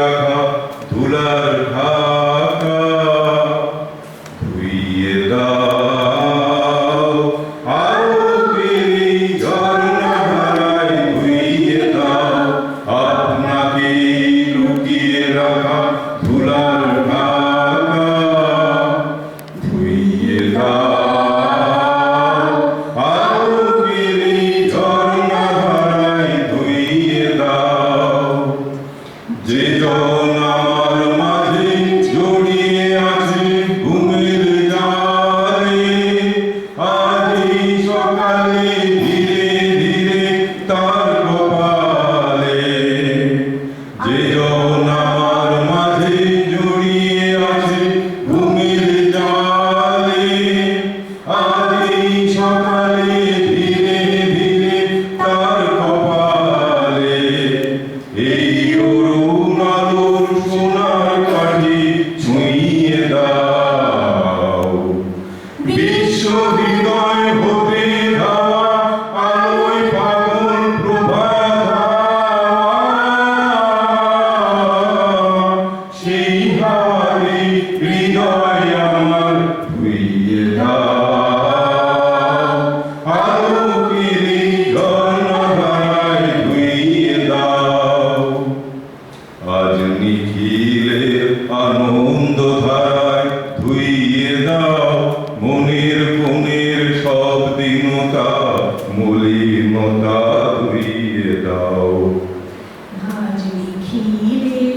রাখা ধুলার ঢাকা ধুইয়ে দাও। Oh. আজ নিখিলের আনন্দ ধারায় ধুইয়ে দাও। মনের কোণের সব দিনতা মলিনতা ধুইয়ে দাও। আজ নিখিলের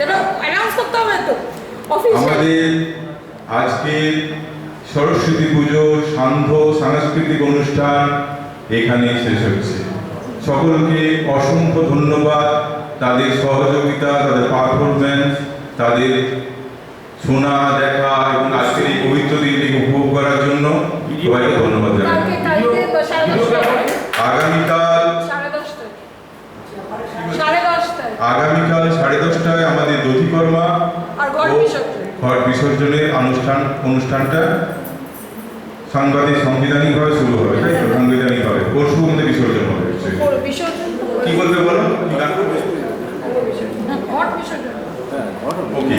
সেটা অ্যানাউন্স করতে হবে তো। আমাদের আজকে সরস্বতী পুজো সান্ধ্য সাংস্কৃতিক অনুষ্ঠান এখানে শেষ হচ্ছে সকলকে অসংখ্য ধন্যবাদ। তাদের সহযোগিতা তাদের পারফরমেন্স তাদের শোনা দেখা এবং আজকের এই পবিত্র দিনটিকে উপভোগ করার জন্য সবাইকে ধন্যবাদ জানাই। আগামীকাল সাড়ে ঘট ও বিসর্জনের অনুষ্ঠান অনুষ্ঠানটা সাংবাদিক সাংবিধানিকভাবে শুরু হবে তাই তো? সাংবিধানিকভাবে পরশু মধ্যে বিসর্জন হবে। কি বলবে বলো? হ্যাঁ, ওকে।